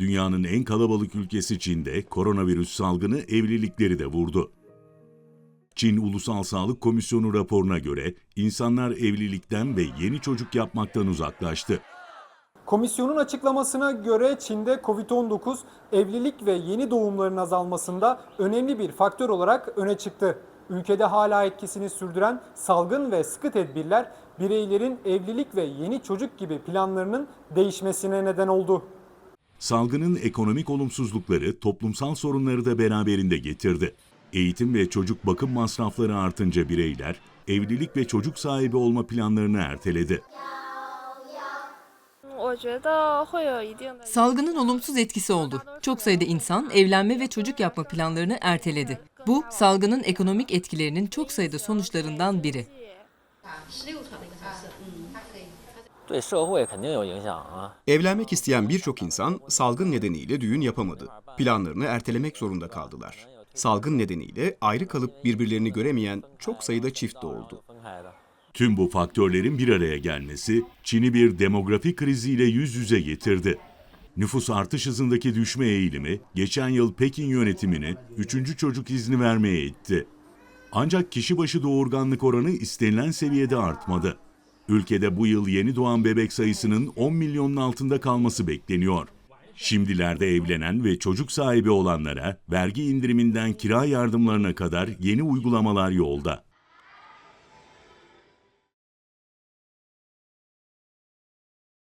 Dünyanın en kalabalık ülkesi Çin'de koronavirüs salgını evlilikleri de vurdu. Çin Ulusal Sağlık Komisyonu raporuna göre insanlar evlilikten ve yeni çocuk yapmaktan uzaklaştı. Komisyonun açıklamasına göre Çin'de Covid-19 evlilik ve yeni doğumların azalmasında önemli bir faktör olarak öne çıktı. Ülkede hala etkisini sürdüren salgın ve sıkı tedbirler bireylerin evlilik ve yeni çocuk gibi planlarının değişmesine neden oldu salgının ekonomik olumsuzlukları toplumsal sorunları da beraberinde getirdi. Eğitim ve çocuk bakım masrafları artınca bireyler evlilik ve çocuk sahibi olma planlarını erteledi. Salgının olumsuz etkisi oldu. Çok sayıda insan evlenme ve çocuk yapma planlarını erteledi. Bu salgının ekonomik etkilerinin çok sayıda sonuçlarından biri. Evlenmek isteyen birçok insan salgın nedeniyle düğün yapamadı. Planlarını ertelemek zorunda kaldılar. Salgın nedeniyle ayrı kalıp birbirlerini göremeyen çok sayıda çift de oldu. Tüm bu faktörlerin bir araya gelmesi Çin'i bir demografi kriziyle yüz yüze getirdi. Nüfus artış hızındaki düşme eğilimi geçen yıl Pekin yönetimini 3. çocuk izni vermeye itti. Ancak kişi başı doğurganlık oranı istenilen seviyede artmadı. Ülkede bu yıl yeni doğan bebek sayısının 10 milyonun altında kalması bekleniyor. Şimdilerde evlenen ve çocuk sahibi olanlara vergi indiriminden kira yardımlarına kadar yeni uygulamalar yolda.